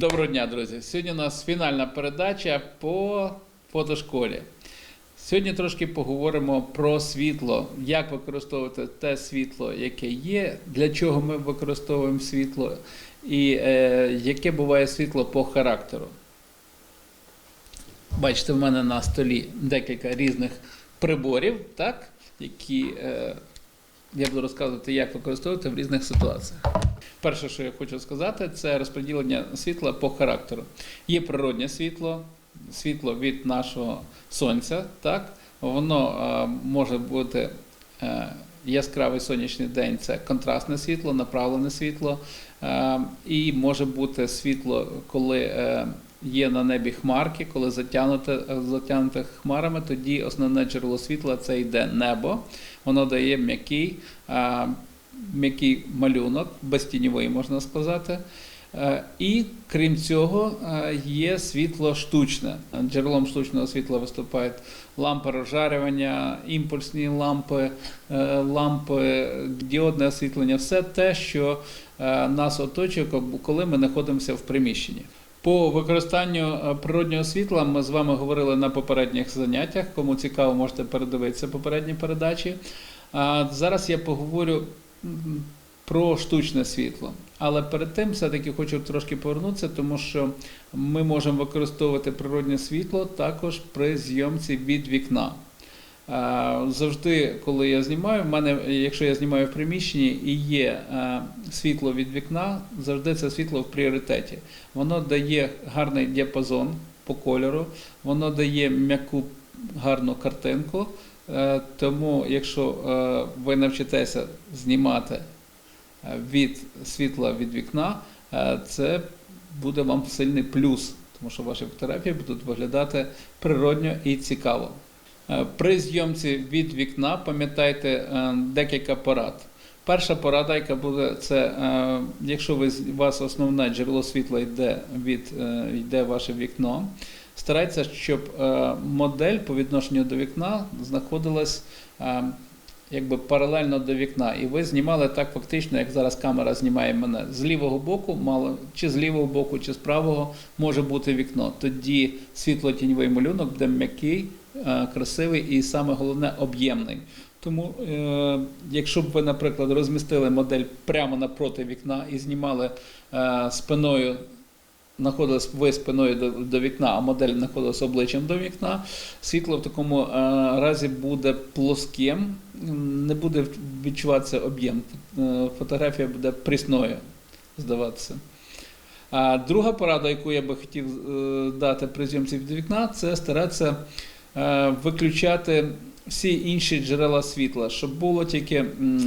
Доброго дня, друзі! Сьогодні у нас фінальна передача по фотошколі. Сьогодні трошки поговоримо про світло, як використовувати те світло, яке є, для чого ми використовуємо світло, і е, яке буває світло по характеру. Бачите, в мене на столі декілька різних приборів, так, які е, я буду розказувати, як використовувати в різних ситуаціях. Перше, що я хочу сказати, це розподілення світла по характеру. Є природнє світло, світло від нашого сонця, так? воно е, може бути е, яскравий сонячний день, це контрастне світло, направлене світло, е, і може бути світло, коли е, є на небі хмарки, коли затягнуте, затягнуте хмарами, тоді основне джерело світла це йде небо, воно дає м'який. М'який малюнок, безтіньовий, можна сказати. Е, І крім цього, е, є світло штучне. Джерелом штучного світла виступають лампи розжарювання, імпульсні лампи, е, лампи, діодне освітлення, все те, що нас оточує, коли ми знаходимося в приміщенні. По використанню природнього світла ми з вами говорили на попередніх заняттях. Кому цікаво, можете передивитися попередні передачі. А зараз я поговорю про штучне світло. Але перед тим все-таки хочу трошки повернутися, тому що ми можемо використовувати природне світло також при зйомці від вікна. Завжди, коли я знімаю, в мене, якщо я знімаю в приміщенні і є е, світло від вікна, завжди це світло в пріоритеті. Воно дає гарний діапазон по кольору, воно дає м'яку гарну картинку. Е, Тому, якщо е, ви навчитеся знімати е, від світла від вікна, це буде вам сильний плюс, тому що ваші фотографії будуть виглядати природньо і цікаво. При зйомці від вікна пам'ятайте декілька порад. Перша порада, яка буде, це якщо ви у вас основне джерело світла йде від йде ваше вікно, старайтеся, щоб е, модель по відношенню до вікна знаходилась е, якби паралельно до вікна. І ви знімали так фактично, як зараз камера знімає мене. З лівого боку, мало, чи з лівого боку, чи з правого може бути вікно. Тоді світло-тіньовий малюнок буде м'який, е, красивий і саме головне об'ємний. Тому, е, якщо б ви, наприклад, розмістили модель прямо напроти вікна і знімали е, спиною знаходились ви спиною до, до вікна, а модель знаходилась обличчям до вікна, світло в такому е, разі буде плоским, не буде відчуватися об'єм. Е, Фотографія буде прісною здаватися. А друга порада, яку я би хотів е, дати при зйомці від вікна, це старатися виключати всі інші джерела світла, щоб було тільки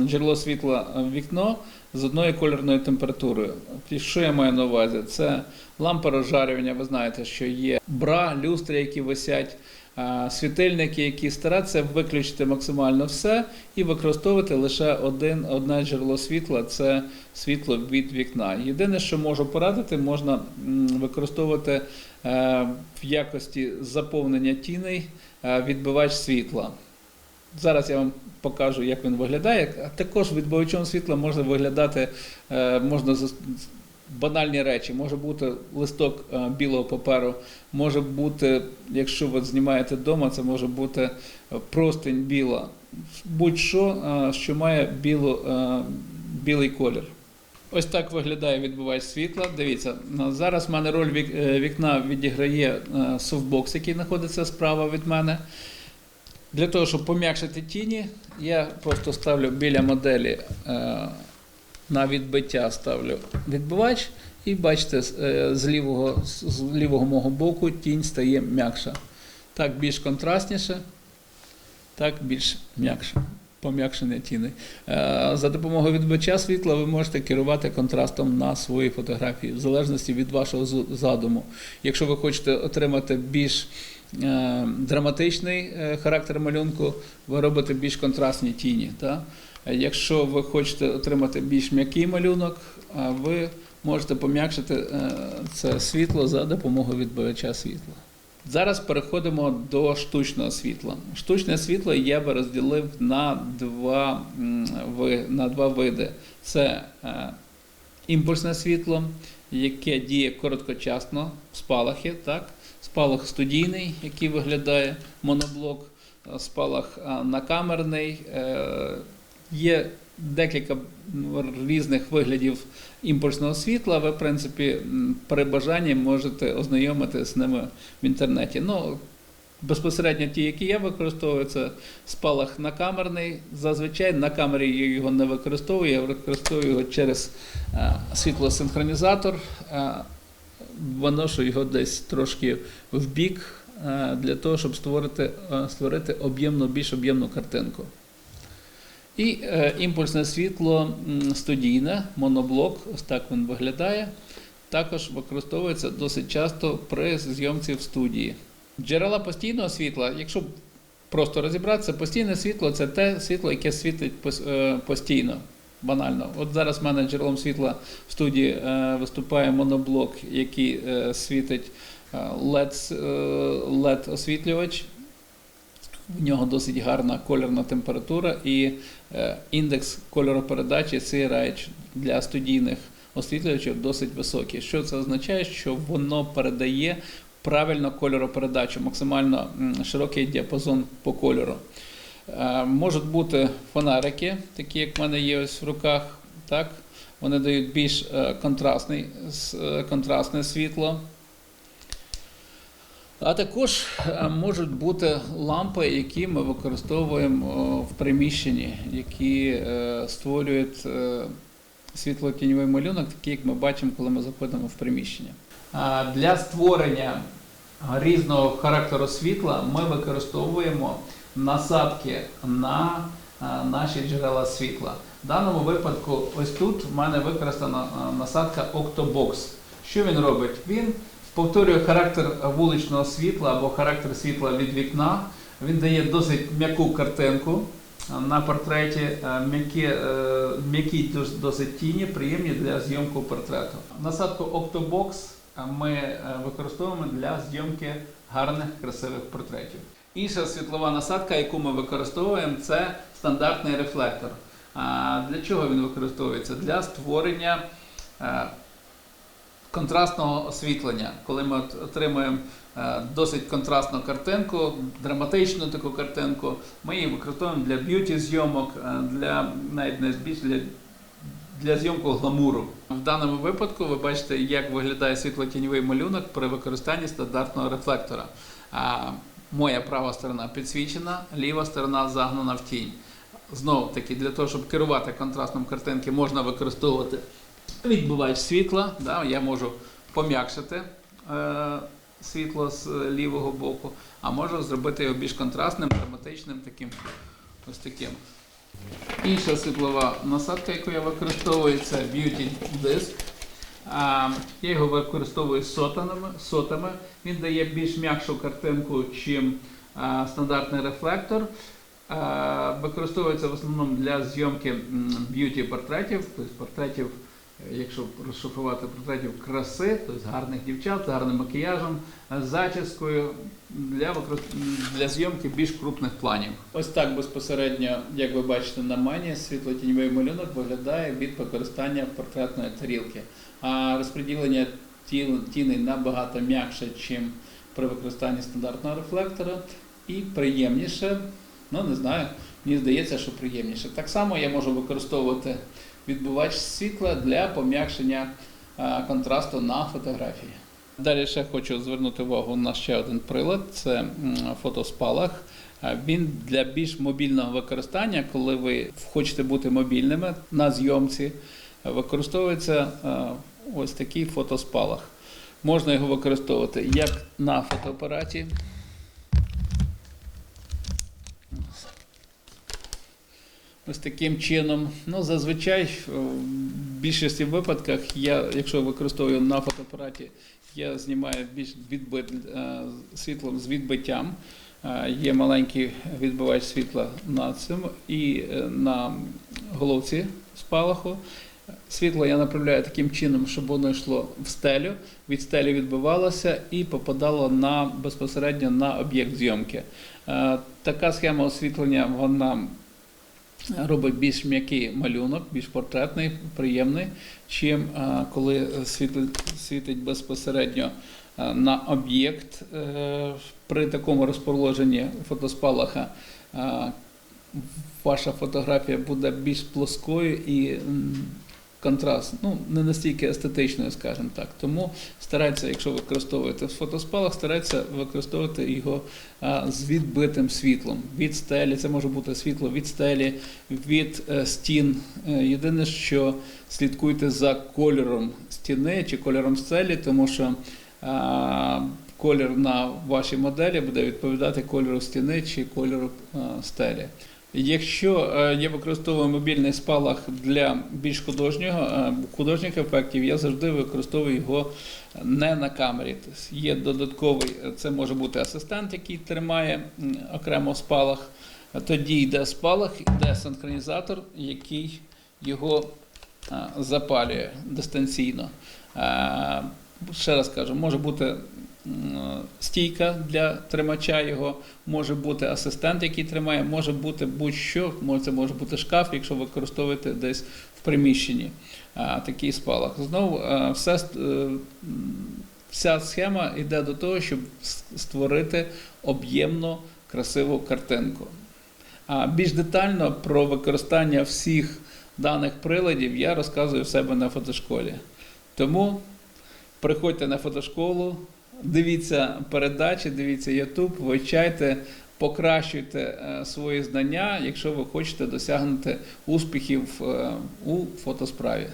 джерело світла вікно з одною кольорною температурою. Що я маю на увазі? Це лампа розжарювання, ви знаєте, що є бра, люстри, які висять, світильники, які стараються виключити максимально все і використовувати лише один, одне джерело світла це світло від вікна. Єдине, що можу порадити, можна використовувати е, в якості заповнення тіней е, відбивач світла. Зараз я вам покажу, як він виглядає. А також відбивачом світла може виглядати, е, можна банальні речі. Може бути листок е, білого паперу, може бути, якщо ви знімаєте вдома, це може бути е, простень біла. Будь-що, що має білу, білий колір. Ось так виглядає відбивач світла. Дивіться, зараз в мене роль вікна відіграє софтбокс, який знаходиться справа від мене. Для того, щоб пом'якшити тіні, я просто ставлю біля моделі е, на відбиття ставлю відбивач, і бачите, з, е, лівого, з лівого мого боку тінь стає м'якша. Так більш контрастніше, так більш м'якше. Пом'якшення тіни. Е, За допомогою відбивача світла ви можете керувати контрастом на своїй фотографії, в залежності від вашого задуму. Якщо ви хочете отримати більш драматичний е, характер малюнку, ви робите більш контрастні тіні. Та? Е, Якщо ви хочете отримати більш м'який малюнок, ви можете пом'якшити е, це світло за допомогою відбивача світла. Зараз переходимо до штучного світла. Штучне світло я би розділив на два, на два види: це е, імпульсне світло, яке діє короткочасно, в спалахи, так? Спалах студійний, який виглядає моноблок, е, спалах накамерний. Е, Є декілька різних виглядів імпульсного світла. Ви, в принципі, при бажанні можете ознайомитися з ними в інтернеті. Ну, безпосередньо ті, які я використовую, це спалах накамерний. Зазвичай на камері я його не використовую, я використовую його через е, світлосинхронізатор. Виношу його десь трошки в бік е, для того, щоб створити, е, створити об'ємну, більш об'ємну картинку. І е, імпульсне світло студійне, моноблок, ось так він виглядає. Також використовується досить часто при зйомці в студії. Джерела постійного світла, якщо просто розібратися, постійне світло це те світло, яке світить постійно, банально. От зараз в мене джерелом світла в студії е, виступає моноблок, який е, світить е, LED, е, LED-освітлювач. В нього досить гарна кольорна температура і індекс кольоропередачі CRH для студійних освітлювачів досить високий. Що це означає? Що воно передає правильно кольоропередачу, максимально широкий діапазон по кольору. Е, Можуть бути фонарики, такі як в мене є ось в руках. Так? Вони дають більш е, контрастний, е, контрастне світло. А також можуть бути лампи, які ми використовуємо в приміщенні, які створюють світло-тіньовий малюнок, такий, як ми бачимо, коли ми заходимо в приміщення. Для створення різного характеру світла ми використовуємо насадки на е, наші джерела світла. В даному випадку, ось тут в мене використана е, насадка Octobox. Що він робить? Він повторює характер вуличного світла або характер світла від вікна. Він дає досить м'яку картинку е, на портреті, м'які, м'які досить тіні, приємні для зйомки портрету. Насадку Octobox ми використовуємо для зйомки гарних красивих портретів. Інша світлова насадка, яку ми використовуємо, це стандартний рефлектор. Для чого він використовується? Для створення е, контрастного освітлення, коли ми от отримуємо е, досить контрастну картинку, драматичну таку картинку, ми її використовуємо для б'юті зйомок, е, для навіть не більш для, для зйомку гламуру. В даному випадку ви бачите, як виглядає світло-тіньовий малюнок при використанні стандартного рефлектора. Моя права сторона підсвічена, ліва сторона загнана в тінь. Знову таки, для того, щоб керувати контрастом картинки, можна використовувати відбивач світла. Да, я можу пом'якшити е, світло з лівого боку, а можу зробити його більш контрастним, драматичним, таким ось таким. Інша світлова насадка, яку я використовую, це Beauty Disc. Я його використовую сотами, сотами. Він дає більш м'якшу картинку, чим стандартний рефлектор. Використовується в основному для зйомки б'юті портретів, тобто портретів, якщо розшифрувати портретів краси, тобто гарних дівчат з гарним макіяжем, е, зачіскою для, використ- для зйомки більш крупних планів. Ось так безпосередньо, як ви бачите на мені, світло-тіньовий малюнок виглядає від використання портретної тарілки. А розподілення тіней набагато м'якше, ніж при використанні стандартного рефлектора, і приємніше. Ну, не знаю, мені здається, що приємніше. Так само я можу використовувати відбивач світла для пом'якшення контрасту на фотографії. Далі ще хочу звернути увагу на ще один прилад це фотоспалах. Він для більш мобільного використання, коли ви хочете бути мобільними на зйомці, використовується е, ось такий фотоспалах. Можна його використовувати як на фотоапараті. Ось таким чином. Ну, зазвичай в більшості випадках я, якщо використовую на фотоапараті, я знімаю більш відбит, е, світлом з відбиттям. Е, Є маленький відбивач світла на цьому і е, на головці спалаху. Світло я направляю таким чином, щоб воно йшло в стелю, від стелі відбивалося і попадало на, безпосередньо на об'єкт зйомки. Така схема освітлення вона робить більш м'який малюнок, більш портретний, приємний, чим е, коли світить безпосередньо е, на об'єкт Е, при такому розположенні фотоспалаха. Ваша фотографія буде більш плоскою і контраст, ну не настільки естетичною, скажімо так. Тому старайтеся, якщо використовуєте фотоспалах, старайтеся використовувати його з відбитим світлом від стелі. Це може бути світло від стелі, від е, стін. Е, Єдине, що слідкуйте за кольором стіни чи кольором стелі, тому що колір на вашій моделі буде відповідати кольору стіни чи кольору стелі. Якщо е, я використовую мобільний спалах для більш художнього, е, художніх ефектів, я завжди використовую його не на камері. Тобто є додатковий, е, це може бути асистент, який тримає окремо спалах. Тоді йде спалах, йде синхронізатор, який його е, запалює дистанційно. Е, Ще раз кажу, може бути стійка для тримача його, може бути асистент, який тримає, може бути будь-що, це може бути шкаф, якщо використовуєте десь в приміщенні такий спалах. Знову все, е, вся схема йде до того, щоб створити об'ємну, красиву картинку. А більш детально про використання всіх даних приладів я розказую в себе на фотошколі. Тому приходьте на фотошколу, дивіться передачі, дивіться YouTube, вивчайте, покращуйте е, свої знання, якщо ви хочете досягнути успіхів е, у фотосправі.